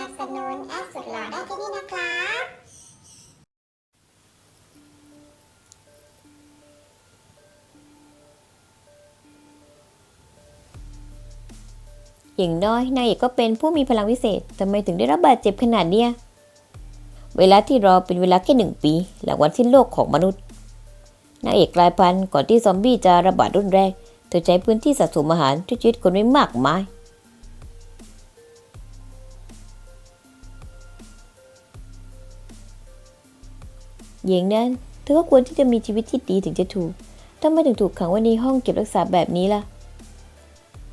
นับสนุนแอดสุดหล่อได้ที่นี่นะครับอย่างน้อยนายเอกก็เป็นผู้มีพลังวิเศษทำไมถึงได้รับบาดเจ็บขนาดเนี้ยเวลาที่รอเป็นเวลาแค่หนึ่งปี หลังวันสิ้นโลกของมนุษย์นางเอกกลายพันธุ์ก่อนที่ซอมบี้จะระบาดรุนแรงเธอใช้พื้นที่สะสมอาหารช่วยชีวิตคนไว้มากมาย อย่างนั้นเธอก็ควรที่จะมีชีวิตที่ดีถึงจะถูกทำไมถึงถูกขังไว้ในห้องเก็บรักษาแบบนี้ล่ะ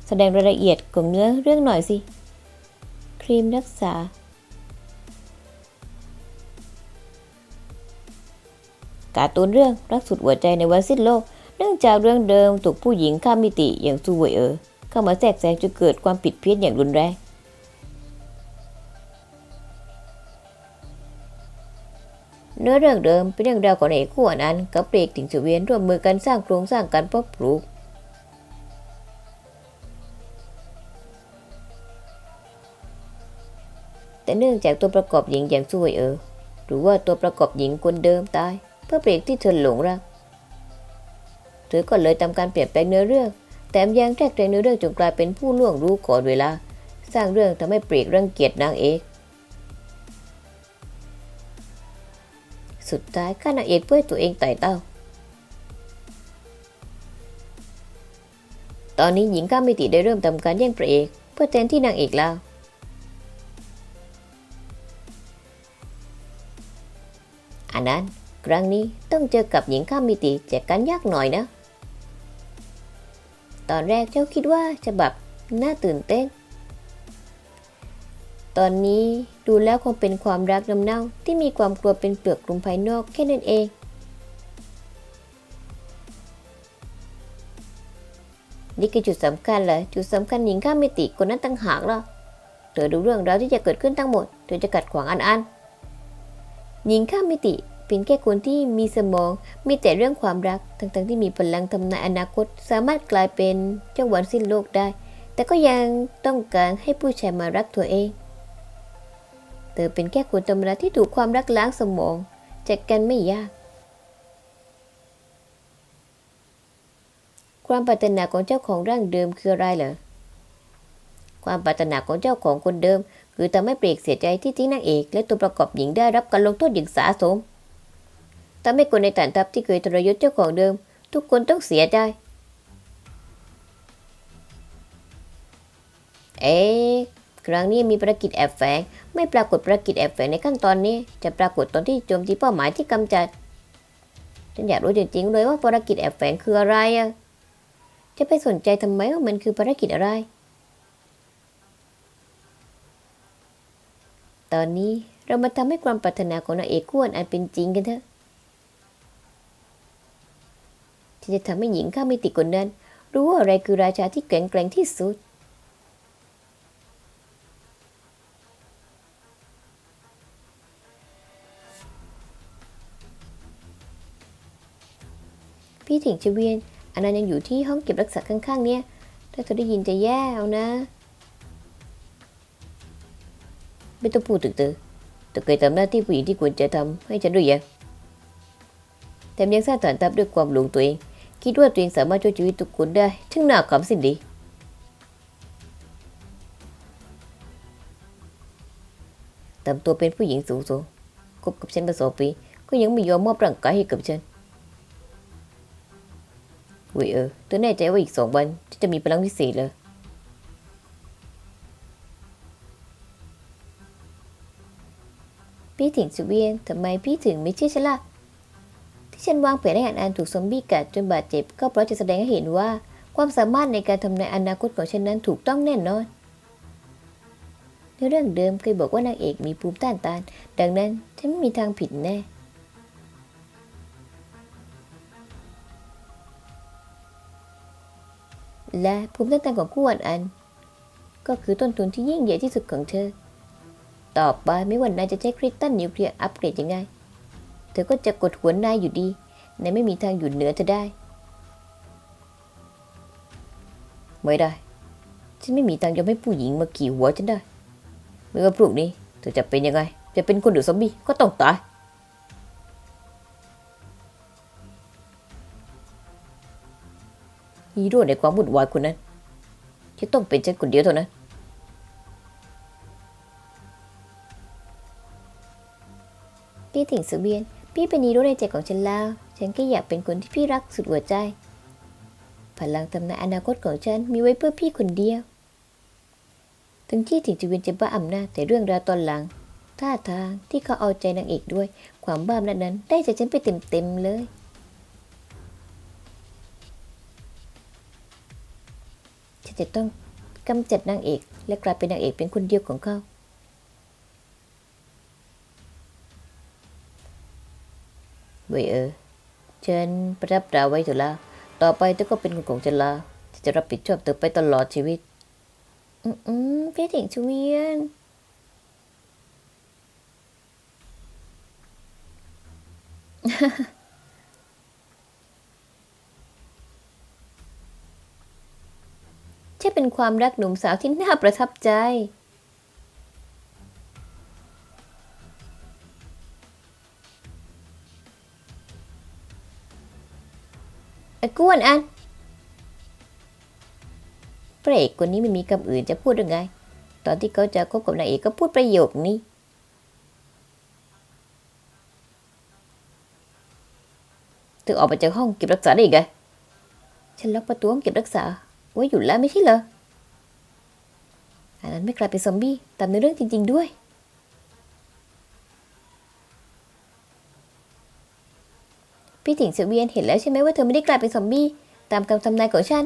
แสดงรายละเอียดของเนื้อเรื่องหน่อยสิ ครีมรักษา การ์ตูนเรื่องรักสุดหัวใจในวันสิ้นโลก เนื่องจากเรื่องเดิมถูกผู้หญิงข้ามมิติอย่างซูเวยเออร์เข้ามาแทรกแซงจนเกิดความผิดเพี้ยนอย่างรุนแรง เนื้อเรื่องเดิมเป็นเรื่องราวของเอกคู่อนันต์กับเปรกติ่งเวียนร่วมมือกันสร้างโครงสร้างการเพบปลูกแต่เนื่องจากตัวประกอบหญิงอย่างซูเวยเออหรือว่าตัวประกอบหญิงคนเดิมตาย เพื่อเปรกที่เธอหลงรักเธอก็เลยทำการเปลี่ยนแปลงเนื้อเรื่องแถมยังแทรกแซงเนื้อเรื่องจนกลายเป็นผู้ล่วงรู้ก่อนเวลา สร้างเรื่องทำให้เปรกรังเกียจนางเอก สุดท้ายข้านางเอกเพื่อตัวเองไต่เต้า ตอนนี้หญิงข้ามมิติได้เริ่มทำการแย่งพระเอก เพื่อแทนที่นางเอกแล้ว อันนั้นครั้งนี้ต้องเจอกับหญิงข้ามมิติแจกกันยากหน่อยนะ ตอนแรกเจ้าคิดว่าจะแบบน่าตื่นเต้น ตอนนี้ดูแล้วคงเป็นความรักน้ำเน่าที่มีความกลัวเป็นเปลือกคลุมภายนอกแค่นั้นเอง นี่คือจุดสำคัญเลยจุดสำคัญหญิงข้ามมิติคนนั้นตั้งหากล่ะเธอดูเรื่องราวที่จะเกิดขึ้นทั้งหมดเธอจะกัดขวางอันอันหญิงข้ามมิติเป็นแค่คนที่มีสมอง มีแต่เรื่องความรัก ทั้งๆที่มีพลังทำนายอนาคต สามารถกลายเป็นเจ้าวันสิ้นโลกได้ แต่ก็ยังต้องการให้ผู้ชายมารักตัวเอง เธอเป็นแค่คนธรรมดาที่ถูกความรักล้างสมองจัดกันไม่ยาก ความปรารถนาของเจ้าของร่างเดิมคืออะไรเหรอความปรารถนาของเจ้าของคนเดิม คือทำให้เปรกเสียใจที่ทิ้งนางเอก และตัวประกอบหญิงได้รับการลงโทษอย่างสาสมทำให้คนในฐานทัพที่เคยทรยศเจ้าของเดิม ทุกคนต้องเสียใจ เอ๊ ครั้งนี้มีภารกิจแอบแฝง ไม่ปรากฏภารกิจแอบแฝงในขั้นตอนนี้ จะปรากฏตอนที่โจมตีเป้าหมายที่กำจัด ฉันอยากรู้จริงๆเลยว่าภารกิจแอบแฝงคืออะไรอะจะไปสนใจทำไมว่ามันคือภารกิจอะไร ตอนนี้เรามาทำให้ความปรารถนาของนางเอกอ้วนอันเป็นจริงกันเถอะที่จะทำให้หญิงข้ามมิติคนนั้นรู้ว่าอะไรคือราชาที่แข็งแกร่งที่สุด พี่ถิงชเวียนอันนั้นยังอยู่ที่ห้องเก็บรักษาข้างๆ เนี่ย ถ้าเธอได้ยินจะแย่เอานะ ไม่ต้องพูดถึงเธอเธอเคยทำหน้าที่ผู้หญิงที่ควรจะทำให้ฉันหรือยังแถมยังสร้างฐานทัพด้วยความหลงตัวเอง คิดว่าตัวเองสามารถช่วยชีวิตทุกคนได้ช่างน่าขำสิ้นดีทำตัวเป็นผู้หญิงสูงส่งคบกับฉันมาสองปี ก็ยังไม่ยอมมอบร่างกายให้กับฉัน เว้ยเออเธอแน่ใจว่าอีกสองวันฉันจะมีพลังพิเศษเลยพี่ถึงสุเวียนทำไมพี่ถึงไม่เชื่อฉันล่ะ ที่ฉันวางแผนให้อันอันถูกซอมบี้กัดจนบาดเจ็บ ก็เพราะจะแสดงให้เห็นว่า ความสามารถในการทำนายอนาคตของฉันนั้นถูกต้องแน่นอนในเรื่องเดิมเคยบอกว่านางเอกมีภูมิต้านทาน ดังนั้นฉันไม่มีทางผิดแน่ และภูมิต้านทานของคู่อันอัน ก็คือต้นทุนที่ยิ่งใหญ่ที่สุดของเธอ ต่อไปไม่ว่านายจะใช้คริสตัลนิวเคลียร์อัปเกรดยังไง เธอก็จะกดหัวนายอยู่ดี นายไม่มีทางอยู่เหนือเธอได้ ไม่ได้ ฉันไม่มีทางยอมให้ผู้หญิงมาขี่หัวฉันได้ ไม่ว่าพรุ่งนี้เธอจะเป็นยังไง จะเป็นคนหรือซอมบี้ก็ต้องตาย ฮีโร่ในความวุ่นวายคนนั้นจะต้องเป็นฉันคนเดียวเท่านั้น พี่ถิงสุเบียน พี่เป็นฮีโร่ในใจของฉันแล้ว ฉันก็อยากเป็นคนที่พี่รักสุดหัวใจ พลังทำนายอนาคตของฉันมีไว้เพื่อพี่คนเดียว ถึงที่ถิงสุเวียนจะบ้าอำนาจแต่เรื่องราวตอนหลังท่าทางที่เขาเอาใจนางเอกด้วย ความบ้าอำนาจนั้นได้จากฉันไปเต็มๆเลย ฉันจะต้องกำจัดนางเอก และกลายเป็นนางเอกเป็นคนเดียวของเขา เว้ยเออ ฉันประทับตราไว้เถอะละ ต่อไปเธอก็เป็นคนของฉันละฉันจะรับผิดชอบเธอไปตลอดชีวิต อืมอืมพี่ถิงชูเวียนใช่เป็นความรักหนุ่มสาวที่น่าประทับใจ ไอ้กวนอันพระเอกคนนี้ไม่มีคำอื่นจะพูดหรือไง ตอนที่เขาจะคบกับนางเอกก็พูดประโยคนี้เธอออกมาจากห้องเก็บรักษาได้ยังไง ฉันล็อกประตูห้องเก็บรักษา ว่าหยุดแล้วไม่ใช่เหรอ อันนั้นไม่กลายเป็นซอมบี้ตามในเรื่องจริง ๆ ด้วย พี่ถิงเสเวียนเห็นแล้วใช่ไหมว่าเธอไม่ได้กลายเป็นซอมบี้ตามคำทำนายของฉัน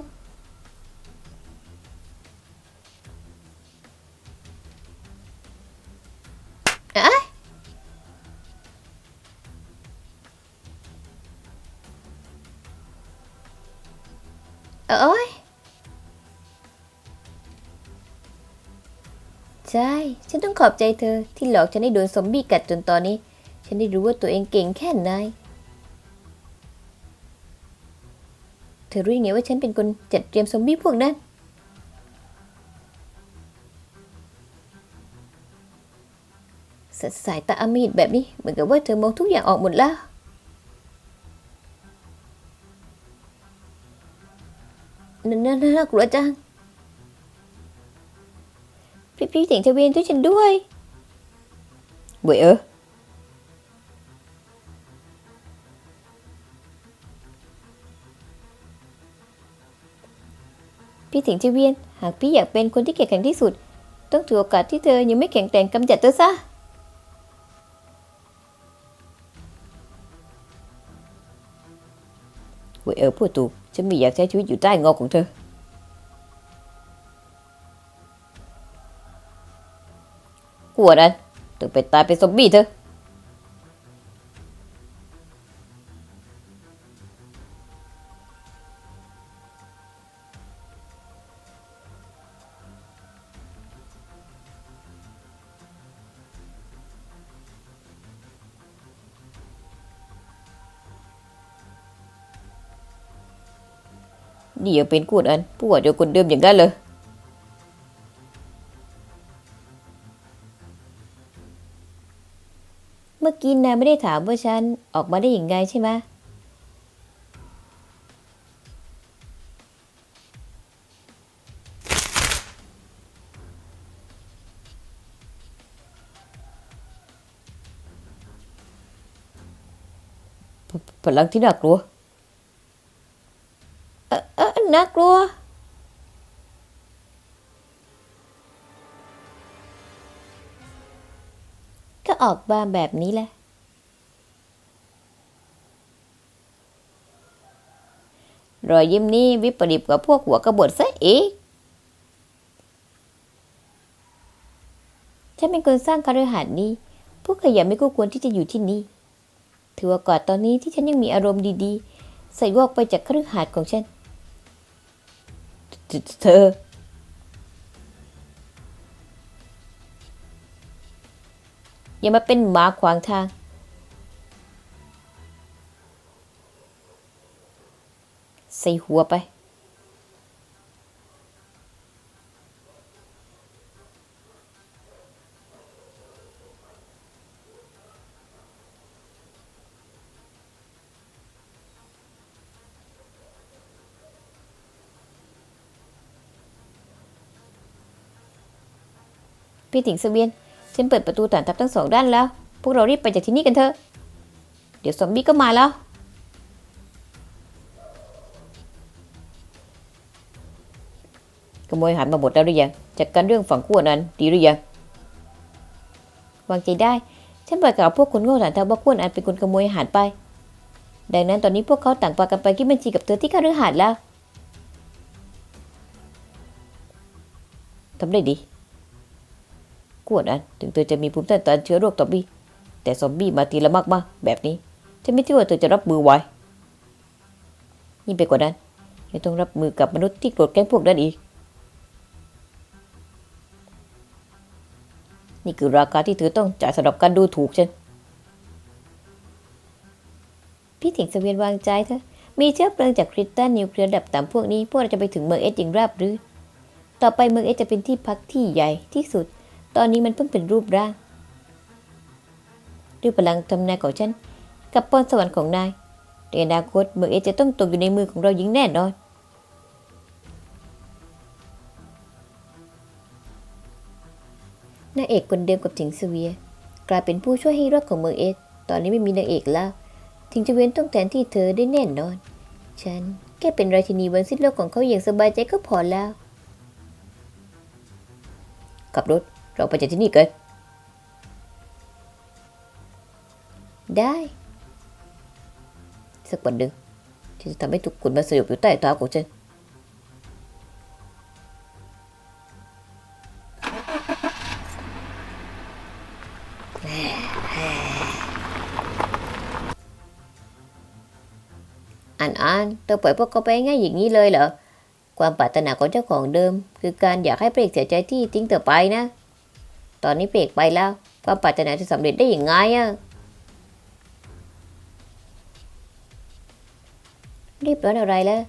ใช่ ฉันต้องขอบใจเธอที่หลอกฉันให้โดนซอมบี้กัดจนตอนนี้ ฉันได้รู้ว่าตัวเองเก่งแค่ไหน เธอรู้ยังไงว่าฉันเป็นคนจัดเตรียมซอมบี้พวกนั้นสสายตาอมหิตแบบนี้ เหมือนกับว่าเธอมองทุกอย่างออกหมดแล้วน่าน่าน่ากลัวจัง พี่พี่เสียงทะเบียนช่วยฉันด้วยเว้ยเออพี่ถิงเจเวียน หากพี่อยากเป็นคนที่แข็งแกร่งที่สุด ต้องถือโอกาสที่เธอยังไม่แข็งแกร่งกำจัดเธอซะเว้ยเออพูดถูกฉันไม่อยากใช้ชีวิตอยู่ใต้เงาของเธอ กลัวนั้นต้องไปตายเป็นซอมบี้เธอะนี่ยังเป็นกูดอันผู้ว่าเดียวคนเดิมอย่างนั้นเลย กี้นายไม่ได้ถามว่าฉันออกมาได้อย่างไงใช่ไหมพลังที่น่ากลัว เออเออน่ากลัว ก็ออกมาแบบนี้แหละ รอยยิ้มนี้วิปริตกว่าพวกหัวกระบฏซะอีกฉันเป็นคนสร้างคฤหาสน์นี้ พวกขยะไม่ก็ควรที่จะอยู่ที่นี่ ถือโอกาสตอนนี้ที่ฉันยังมีอารมณ์ดีๆ ใส่วอกไปจากคฤหาสน์ของฉันเธอเธอ อย่ามาเป็นหมาขวางทาง ใส่หัวไป พี่ติ๋งสเสบียน ฉันเปิดประตูฐานทับทั้งสองด้านแล้ว พวกเรารีบไปจากที่นี่กันเถอะ เดี๋ยวซอมบี้ก็มาแล้ว โมยอาหารมาหมดแล้วหรือยังจัดการเรื่องฝั่งขั้วนั้นดีหรือยังวางใจได้ ฉันปล่อยกับพวกคนโง่ฐานทัพว่าขั้วนั้นเป็นคนขโมยอาหารไป ดังนั้นตอนนี้พวกเขาต่างพากันไปคิดบัญชีกับเธอที่คฤหาสน์แล้วทำได้ดีกวดอันถึงเธอจะมีภูมิต้านทานเชื้อโรคซอมบี้แต่ซอมบี้มาทีละมากๆแบบนี้ฉันไม่เชื่อว่าเธอจะรับมือไหวยิ่งไปกว่านั้นยังต้องรับมือกับมนุษย์ที่โกรธแค้พวกนั้นอีก นี่คือราคาที่เธอต้องจ่ายสำหรับการดูถูกฉัน พี่ถิงเสวียนวางใจเถอะมีเชื้อเพลิงจากคริสตัลนิวเคลียร์ดับต่ำพวกนี้ พวกเราจะไปถึงเมืองเอสอย่างราบรื่น ต่อไปเมืองเอสจะเป็นที่พักที่ใหญ่ที่สุด ตอนนี้มันเพิ่งเป็นรูปร่างด้วยพลังทำนายของฉัน กับพรสวรรค์ของนายในอนาคตเมืองเอสจะต้องตกอยู่ในมือของเราอย่างแน่นอน อกคนเดิมกับถิงเสวีย กลายเป็นผู้ช่วยให้รอดของเมืองเอส ตอนนี้ไม่มีนางเอกแล้ว ถิงจะเว้นต้องแทนที่เธอได้แน่นอน ฉันแค่เป็นราชินีบนสิ้นโลกของเขาอย่างสบายใจก็พอแล้วขับรถเราไปจากที่นี่กัน ได้ สักวันหนึ่งฉันจะทำให้ทุกคนมาสยบอยู่ใต้เท้าของฉัน อันอันเธอปล่อยพวกเขาไปง่ายอย่างนี้เลยเหรอ ความปรารถนาของเจ้าของเดิม คือการอยากให้เปรกเสียใจที่ทิ้งเธอไปนะ ตอนนี้เปรกไปแล้ว ความปรารถนาจะสำเร็จได้อย่างไงอะรีบร้อนอะไรแล้ว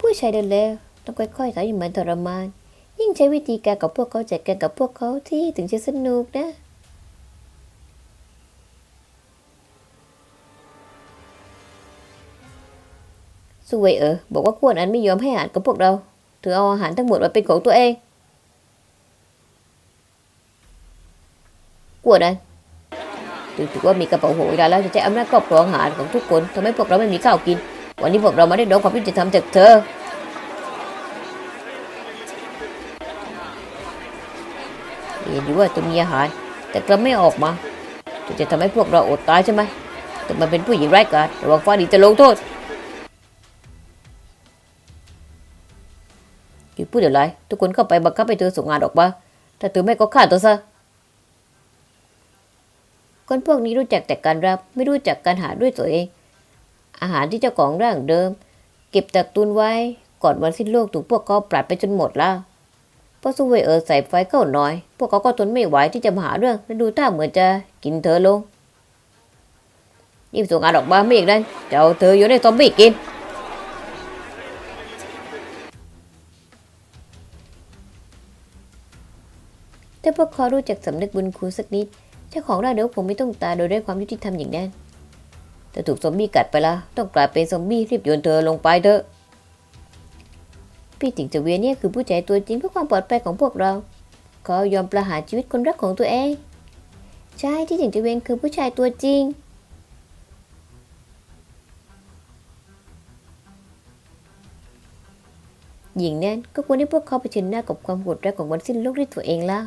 ผู้ชายเดินแล้วต้องค่อยๆสายอย่างเหมือนทรมาน ยิ่งใช้วิธีการกับพวกเขาจัดการกับพวกเขาที่ถึงจะสนุกนะ สวยเออบอกว่าขวนอันไม่ยอมให้อาหารกับพวกเราเธอเอาอาหารทั้งหมดมาเป็นของตัวเองขวนอันถือว่ามีกระเป๋าโหยได้แล้วจะใช้อำนาจครอบครองอาหารของทุกคนทำให้พวกเราไม่มีข้าวกิน วันนี้พวกเราไม่ได้ร้องความยุติธรรมจากเธอเห็นอยู่ว่าจะมีอาหาร แต่กลับไม่ออกมาจะทำให้พวกเราอดตายใช่ไหมแต่มันเป็นผู้หญิงไร้ายกาจระวังฟ้าดีจะลงโทษ อยู่พูดเดี๋ยวไรทุกคนเข้าไปบังคับให้เธอส่งงานออกมาถ้าเธอไม่ก็ฆ่าเธอซะคนพวกนี้รู้จักแต่การรับไม่รู้จักการหาด้วยตัวเอง อาหารที่เจ้าของร่างเดิม เก็บตักตุนไว้ก่อนวันสิ้นโลกถูกพวกเขาปราดไปจนหมดแล้วเพราะซูเวเออร์ใส่ไฟเข้าน้อย พวกเขาก็ทนไม่ไหวที่จะมาหาเรื่องและดูท่าเหมือนจะกินเธอลงรีบส่งงานออกมาไม่อย่างนั้นจะเอาเธออยู่ในซอมบี้กิน พวกเขารู้จักสำนึกบุญคุณสักนิด เจ้าของร่างเดี๋ยวคงไม่ต้องตายโดยได้ความยุติธรรมอย่างแน่นแต่ถูกซอมบี้กัดไปละต้องกลายเป็นซอมบี้รีบโยนเธอลงไปเถอะ พี่ถิงเจเวียเนี่ยคือผู้ใจตัวจริงเพื่อความปลอดภัยของพวกเรา เขายอมประหารชีวิตคนรักของตัวเอง ใช่ที่ถิงเจเวียนคือผู้ชายตัวจริงหญิงนั้นก็ควรให้พวกเขาเผชิญหน้ากับความโหดร้ายของวันสิ้นโลกด้วยตัวเองแล้ว